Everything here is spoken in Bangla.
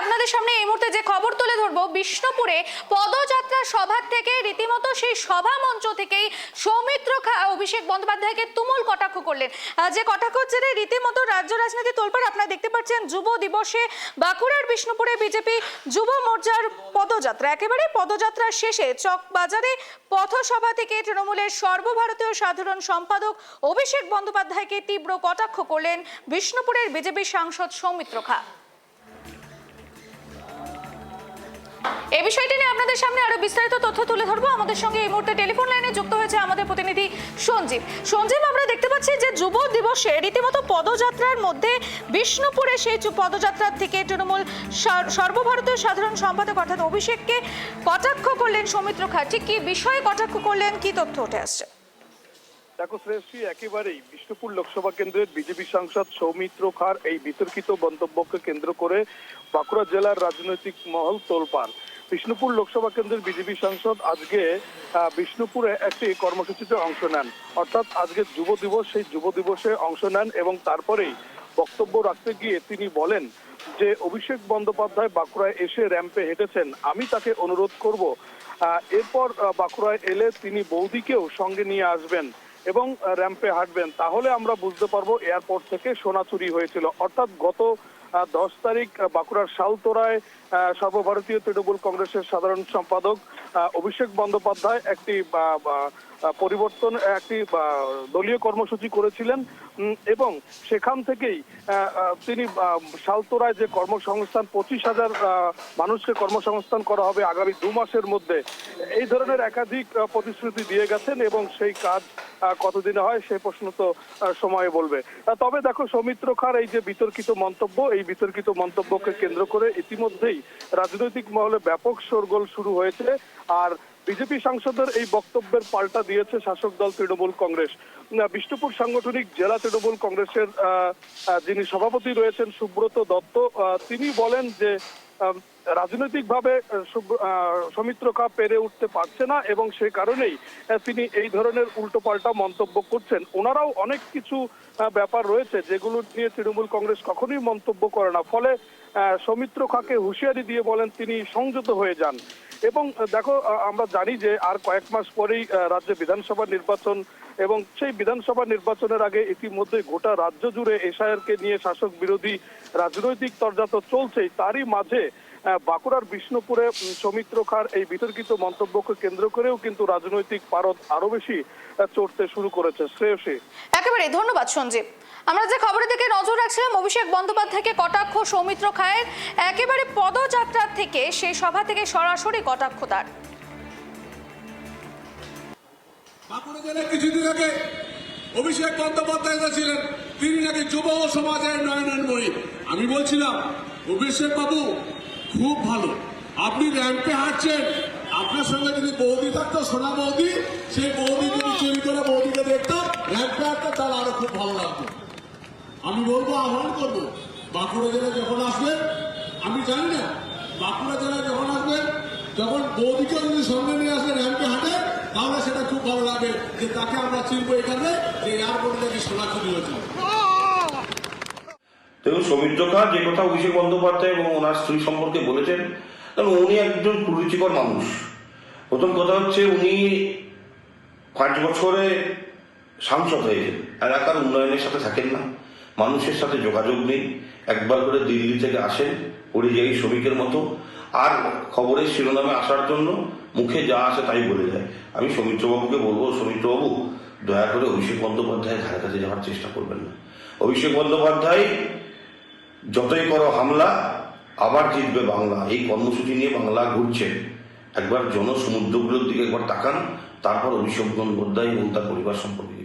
আপনাদের সামনে এই মুহূর্তে যে খবর তুলে ধরবো, বিষ্ণুপুরে পদযাত্রা থেকে, রীতিমতো সেই সভা মঞ্চ থেকেই সৌমিত্র অভিষেক বন্দ্যোপাধ্যায়কে তুমুল কটাক্ষ করলেন। যে কটাক্ষ রীতিমতো রাজ্য রাজনীতি আপনারা দেখতে যুব দিবসে বাঁকুড়ার বিষ্ণুপুরে বিজেপি যুব মোর্চার পদযাত্রা। একেবারে পদযাত্রার শেষে চকবাজারে পথসভা থেকে তৃণমূলের সর্বভারতীয় সাধারণ সম্পাদক অভিষেক বন্দ্যোপাধ্যায়কে তীব্র কটাক্ষ করলেন বিষ্ণুপুরের বিজেপি সাংসদ সৌমিত্র খা। এই বিষয়টি নিয়ে আপনাদের সামনে আরও বিস্তারিত তথ্য তুলে ধরবো। আমাদের সঙ্গে এই মুহূর্তে টেলিফোন লাইনে যুক্ত হয়েছে আমাদের প্রতিনিধি সঞ্জীব। সঞ্জীব, আমরা দেখতে পাচ্ছি যে যুব দিবসে রীতিমতো পদযাত্রার মধ্যে বিষ্ণুপুরে সেই পদযাত্রার থেকে তৃণমূল সর্বভারতীয় সাধারণ সম্পাদক অর্থাৎ অভিষেককে কটাক্ষ করলেন সৌমিত্র খা। ঠিক কি বিষয়ে কটাক্ষ করলেন? কি তথ্য উঠে আসছে? দেখো শ্রেষ্ঠী একেবারেই বিষ্ণুপুর লোকসভা কেন্দ্রের বিজেপি সাংসদ সৌমিত্র খার এই বিতর্কিত মন্তব্যকে কেন্দ্র করে বাঁকুড়া জেলার রাজনৈতিক মহল তোলপাড়। বিষ্ণুপুর লোকসভা কেন্দ্রের বিজেপি সাংসদ আজকে বিষ্ণুপুরে একটি কর্মসূচিতে অংশ নেন। অর্থাৎ আজকে যুব দিবস, সেই যুব দিবসে অংশ নেন এবং তারপরেই বক্তব্য রাখতে গিয়ে তিনি বলেন যে, অভিষেক বন্দ্যোপাধ্যায় বাঁকুড়ায় এসে র্যাম্পে হেঁটেছেন। আমি তাকে অনুরোধ করব এরপর বাঁকুড়ায় এলে তিনি বৌদিকেও সঙ্গে নিয়ে আসবেন এবং র্যাম্পে হাঁটবেন। তাহলে আমরা বুঝতে পারব এয়ারপোর্ট থেকে সোনা চুরি হয়েছিল। অর্থাৎ গত দশ তারিখ বাঁকুড়ার শালতোরায় আহ, সর্বভারতীয় তৃণমূল কংগ্রেসের সাধারণ সম্পাদক অভিষেক বন্দ্যোপাধ্যায় একটি পরিবর্তন একটি দলীয় কর্মসূচি করেছিলেন। এবং সেখান থেকেই তিনি আহ, শালতোরায় যে কর্মসংস্থান পঁচিশ হাজার মানুষকে কর্মসংস্থান করা হবে আগামী দু মাসের মধ্যে এই ধরনের একাধিক প্রতিশ্রুতি দিয়ে গেছেন এবং সেই কাজ কতদিনে হয় সেই প্রশ্ন তো সময়ে বলবে। তবে দেখো, সৌমিত্র খার এই যে বিতর্কিত মন্তব্য, এই বিতর্কিত মন্তব্যকে কেন্দ্র করে ইতিমধ্যেই রাজনৈতিক মহলে ব্যাপক শোরগোল শুরু হয়েছে। আর বিজেপি সাংসদের এই বক্তব্যের পাল্টা দিয়েছে শাসক দল তৃণমূল কংগ্রেস। বিষ্ণুপুর সাংগঠনিক জেলা তৃণমূল কংগ্রেসের যিনি সভাপতি রয়েছেন সুব্রত দত্ত তিনি বলেন যে রাজনৈতিকভাবে সৌমিত্র খা পেরে উঠতে পারছে না এবং সে কারণেই তিনি এই ধরনের উল্টোপাল্টা মন্তব্য করছেন। ওনারাও অনেক কিছু ব্যাপার রয়েছে যেগুলো নিয়ে তৃণমূল কংগ্রেস কখনোই মন্তব্য করে না। ফলে সৌমিত্র খাকে হুঁশিয়ারি দিয়ে বলেন তিনি সংযত হয়ে যান। এবং দেখো আমরা জানি যে আর কয়েক মাস পরেই রাজ্যে বিধানসভা নির্বাচন এবং সেই বিধানসভা নির্বাচনের আগে ইতিমধ্যে গোটা রাজ্য জুড়ে এসআইআরকে নিয়ে শাসক বিরোধী রাজনৈতিক তরজা তো চলছেই। তারই মাঝে বাঁকুড়ার বিষ্ণুপুরে সৌমিত্র খার এই বিতর্কিত মন্তব্যকে কেন্দ্র করেও কিন্তু রাজনৈতিক পারদ আরও বেশি চড়তে শুরু করেছে শ্রেয়সী। একেবারে ধন্যবাদ সঞ্জীব। আমরা যে খবরের দিকে নজর রাখছিলাম অভিষেক বন্দ্যোপাধ্যায়কে কটাক্ষ সৌমিত্র খায়ের। একেবারে পদযাত্রার থেকে সেই সভা থেকে সরাসরি কটাক্ষ তার। বাঁকুড়া জেলায় কিছুদিন আগে অভিষেক বন্দ্যোপাধ্যায় ছিলেন তিনি নাকি যুব সমাজের নয়নময়ী। আমি বলছিলাম অভিষেক বাবু খুব ভালো। আপনি র্যাম্পে হাঁটছেন, আপনার সঙ্গে যদি বৌদি থাকতো, সোনা বৌদি, সেই বৌদি যদি চুরি করে বৌদিকে দেখতাম র্যাম্পে হাঁটতো তাহলে আরও খুব ভালো লাগতো। আমি বলব, আহ্বান করব, বাঁকুড়া জেলায় যখন আসবেন আমি জানি না, বাঁকুড়া জেলায় যখন আসবেন যখন বৌদিকে যদি সঙ্গে নিয়ে আসে র্যাম্পে হাঁটে, তাহলে সেটা খুব ভালো লাগে যে তাকে আমরা চিনবো এখানে যে এয়ারপোর্টে নাকি সোনা চুরি হয়েছে। দেখুন, সৌমিত্র খান যে কথা অভিষেক বন্দ্যোপাধ্যায় এবং ওনার স্ত্রী সম্পর্কে বলেছেন, কারণ উনি একজন কুরুচিকর মানুষ। প্রথম কথা হচ্ছে, উনি পাঁচ বছরে সাংসদ হয়েছেন। এলাকার উন্নয়নের সাথে থাকেন না। মানুষের সাথে যোগাযোগ নেই। একবার করে দিল্লি থেকে আসেন, পরিযায়ী শ্রমিকের মতো। আর খবরের শিরোনামে আসার জন্য মুখে যা আসে তাই বলে যায়। আমি সৌমিত্রবাবুকে বলব, সৌমিত্রবাবু, দয়া করে অভিষেক বন্দ্যোপাধ্যায়ের ধারে কাছে যাওয়ার চেষ্টা করবেন না। অভিষেক বন্দ্যোপাধ্যায় যতই করো হামলা, আবার জিতবে বাংলা এই কর্মসূচি নিয়ে বাংলা ঘুরছে একবার জনসমুদ্রগুলোর দিকে একবার তাকান, তারপর অভিষেক বন্দ্যোপাধ্যায় এবং তার পরিবার সম্পর্কে।